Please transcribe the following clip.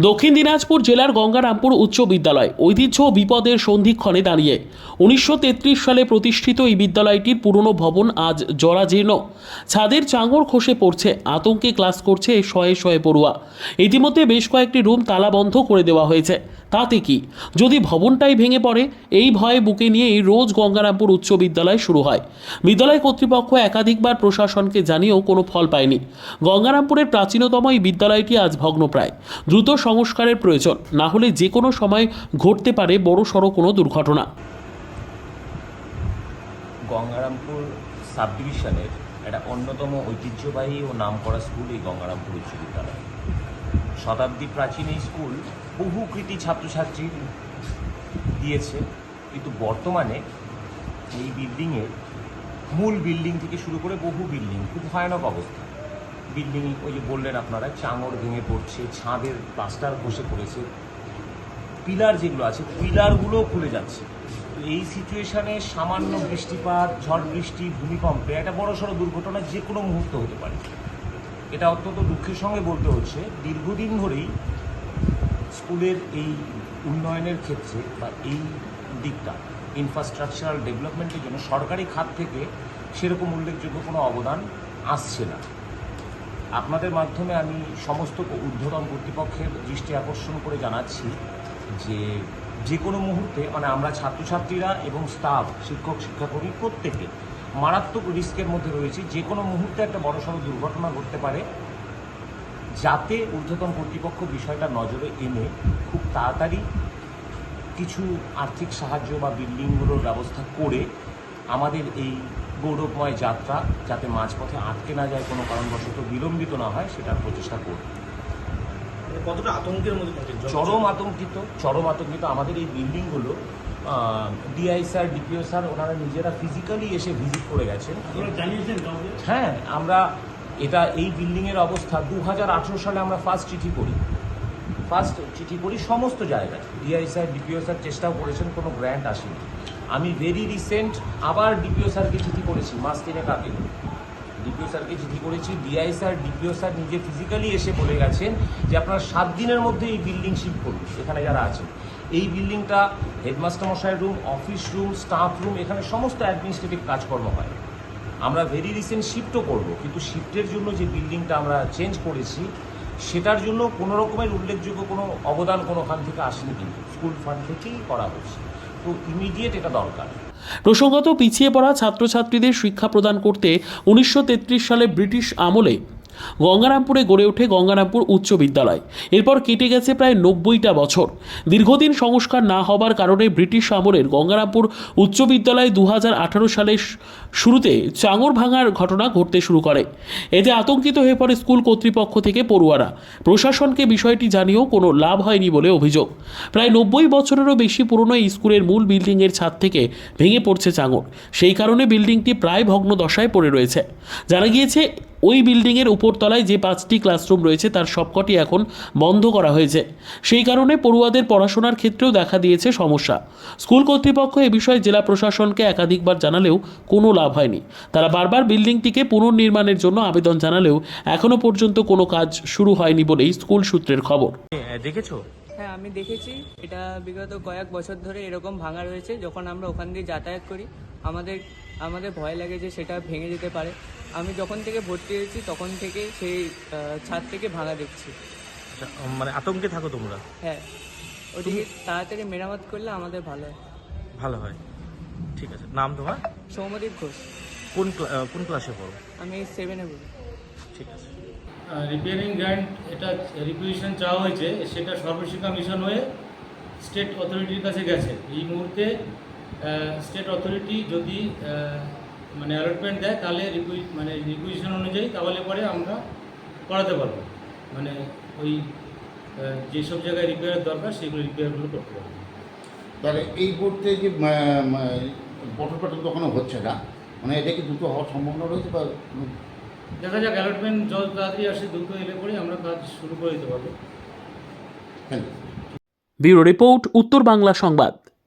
দক্ষিণ দিনাজপুর জেলার গঙ্গারামপুর উচ্চ বিদ্যালয়। ঐতিহ্য বিপদের সন্ধিক্ষণে দাঁড়িয়ে। উনিশশো তেত্রিশ সালে প্রতিষ্ঠিত এই বিদ্যালয়টির পুরনো ভবন আজ জরাজীর্ণ। ছাদের চাঙর খসে পড়ছে। আতঙ্কে ক্লাস করছে শয়ে শয়ে পড়ুয়া। ইতিমধ্যে বেশ কয়েকটি রুম তালাবন্ধ করে দেওয়া হয়েছে। তাতে কি? যদি ভবনটাই ভেঙে পড়ে, এই ভয়ে বুকে নিয়েই রোজ গঙ্গারামপুর উচ্চ বিদ্যালয় শুরু হয়। বিদ্যালয় কর্তৃপক্ষ একাধিকবার প্রশাসনকে জানিয়েও কোনো ফল পায়নি। গঙ্গারামপুরের প্রাচীনতম এই বিদ্যালয়টি আজ ভগ্নপ্রায়। দ্রুত সংস্কারের প্রয়োজন। না হলে যে কোনো সময় ঘটতে পারে বড় সড়ো কোনো দুর্ঘটনা। গঙ্গারামপুর সাব ডিভিশনের একটা অন্যতম ঐতিহ্যবাহী ও নামকরা স্কুল এই গঙ্গারামপুর উচ্চ বিদ্যালয়। শতাব্দী প্রাচীন এই স্কুল বহু কৃতি ছাত্রছাত্রী দিয়েছে, কিন্তু বর্তমানে এই বিল্ডিংয়ের মূল বিল্ডিং থেকে শুরু করে বহু বিল্ডিং, খুব ভয়ানক অবস্থা। বিল্ডিং ওই যে বললেন আপনারা, চাঙড় ভেঙে পড়ছে, ছাদের প্লাস্টার বসে পড়েছে, পিলার যেগুলো আছে পিলারগুলো খুলে যাচ্ছে। এই সিচুয়েশনে সামান্য বৃষ্টিপাত, ঝড় বৃষ্টি, ভূমিকম্পে একটা বড় সড়ো দুর্ঘটনা যে কোনো মুহূর্ত হতে পারে। এটা অত্যন্ত দুঃখের সঙ্গে বলতে হচ্ছে, দীর্ঘদিন ধরেই স্কুলের এই উন্নয়নের ক্ষেত্রে বা এই দিকটা ইনফ্রাস্ট্রাকচারাল ডেভেলপমেন্টের জন্য সরকারি খাত থেকে সেরকম উল্লেখযোগ্য কোনো অবদান আসছে না। আপনাদের মাধ্যমে আমি সমস্ত ঊর্ধ্বতন কর্তৃপক্ষের দৃষ্টি আকর্ষণ করে জানাচ্ছি যে যে কোনো মুহূর্তে মানে আমরা ছাত্রছাত্রীরা এবং স্টাফ শিক্ষক, শিক্ষাকর্মী প্রত্যেকে মারাত্মক রিস্কের মধ্যে রয়েছি। যে কোনো মুহূর্তে একটা বড়সড় দুর্ঘটনা ঘটতে পারে, যাতে ঊর্ধ্বতন কর্তৃপক্ষ বিষয়টা নজরে এনে খুব তাড়াতাড়ি কিছু আর্থিক সাহায্য বা বিল্ডিংগুলোর ব্যবস্থা করে আমাদের এই গৌরবময় যাত্রা যাতে মাঝপথে আটকে না যায় কোনো কারণবশত বিলম্বিত না হয় সেটার প্রচেষ্টা করব। মানে কতটা আতঙ্কের মধ্যে চরম আতঙ্কিত চরম আতঙ্কিত। আমাদের এই বিল্ডিংগুলো ডিআই স্যার ডিপিও স্যার ওনারা নিজেরা ফিজিক্যালি এসে ভিজিট করে গেছেন। হ্যাঁ আমরা এটা এই বিল্ডিংয়ের অবস্থা দু হাজার আঠেরো সালে আমরা ফার্স্ট চিঠি করি ফার্স্ট চিঠি করি সমস্ত জায়গায়। ডিআই স্যার ডিপিও স্যার চেষ্টাও করেছেন কোনো গ্র্যান্ট আসেনি। আমি ভেরি রিসেন্ট আবার ডিপিও স্যারকে চিঠি করেছি, মাস তিনেক আগে। ডিপিও স্যারকে চিঠি করেছি ডিআই স্যার ডিপিও স্যার নিজে ফিজিক্যালি এসে বলে গেছেন যে আপনারা সাত দিনের মধ্যে এই বিল্ডিং শিফট করুন, এখানে যারা আছেন। এই বিল্ডিংটা হেডমাস্টার মশাইয়ের room office room staff room এখানে সমস্ত অ্যাডমিনিস্ট্রেটিভ কাজকর্ম হয়। আমরা ভেরি রিসেন্ট শিফটও করব, কিন্তু শিফটের জন্য যে বিল্ডিংটা আমরা চেঞ্জ করেছি, সেটার জন্য কোনো রকমের উল্লেখযোগ্য কোনো অবদান কোনোখান থেকে আসেনি কিন্তু। স্কুল ফান্ড থেকেই করা হচ্ছে। তো ইমিডিয়েট এটা দরকার। প্রসঙ্গত পিছিয়ে পড়া ছাত্রছাত্রীদের শিক্ষা প্রদান করতে উনিশশো তেত্রিশ সালে ব্রিটিশ আমলে গঙ্গারামপুরে গড়ে ওঠে গঙ্গারামপুর উচ্চ বিদ্যালয়। এরপর কেটে গেছে প্রায় নব্বইটা বছর। দীর্ঘদিন সংস্কার না হবার কারণে ব্রিটিশ আমলের গঙ্গারামপুর উচ্চ বিদ্যালয় দু সালের শুরুতে চাঙর ভাঙার ঘটনা ঘটতে শুরু করে। এতে আতঙ্কিত হয়ে পড়ে স্কুল কর্তৃপক্ষ থেকে পড়ুয়ারা। প্রশাসনকে বিষয়টি জানিয়েও কোনো লাভ হয়নি বলে অভিযোগ। প্রায় নব্বই বছরেরও বেশি পুরনো এই স্কুলের মূল বিল্ডিংয়ের ছাদ থেকে ভেঙে পড়ছে চাঙর। সেই কারণে বিল্ডিংটি প্রায় ভগ্ন দশায় পড়ে রয়েছে। জানা গিয়েছে, ওই বিল্ডিংয়ের উপরতলায় যে পাঁচটি ক্লাসরুম রয়েছে তার সবকটি এখন বন্ধ করা হয়েছে। সেই কারণে পড়ুয়াদের পড়াশোনার ক্ষেত্রেও দেখা দিয়েছে সমস্যা। স্কুল কর্তৃপক্ষ এ বিষয়ে জেলা প্রশাসনকে একাধিকবার জানালেও কোনো লাভ হয়নি। তারা বারবার বিল্ডিংটিকে পুনর্নির্মাণের জন্য আবেদন জানালেও এখনও পর্যন্ত কোনো কাজ শুরু হয়নি বলেই স্কুল সূত্রের খবর। দেখেছ? হ্যাঁ আমি দেখেছি। এটা বিগত কয়েক বছর ধরে এরকম ভাঙা রয়েছে। যখন আমরা ওখান দিয়ে যাতায়াত করি আমাদের আমাদের ভয় লাগে যে সেটা ভেঙে যেতে পারে। আমি যখন থেকে ভর্তি হয়েছি তখন থেকে সেই ছাদ থেকে ভাঙা দেখছি। মানে আতঙ্কে থাকো তোমরা? হ্যাঁ। ওটিকে তাড়াতাড়ি মেরামত করলে আমাদের ভালো হয়। ভালো হয়। ঠিক আছে। নাম তোমার? সৌমদীপ ঘোষ। কোন কোন ক্লাসে পড়ো? আমি সেভেনে পড়ি। ঠিক আছে। রিপেয়ারিং গ্র্যান্ট এটা রিকুইজিশন চাওয়া হয়েছে সেটা সর্বশিক্ষা মিশন হয়ে স্টেট অথরিটির কাছে গেছে। এই মুহূর্তে স্টেট অথরিটি যদি মানে অ্যালটমেন্ট দেয় তাহলে রিকুই মানে রিকুইজিশন অনুযায়ী তাহলে পরে আমরা করাতে পারব। মানে ওই যেসব জায়গায় রিপেয়ারের দরকার সেগুলো রিপেয়ারগুলো করতে পারব। তাহলে এই মুহূর্তে যে পটল পটল কখনো হচ্ছে না? মানে এটা কি দ্রুত হওয়ার সম্ভাবনা রয়েছে বা দেখা যাক অ্যালটমেন্ট যত তাড়াতাড়ি আসে দ্রুত এলে পরে আমরা কাজ শুরু করে দিতে পারব। থ্যাংক ইউ ব্যুরো রিপোর্ট উত্তর বাংলা সংবাদ।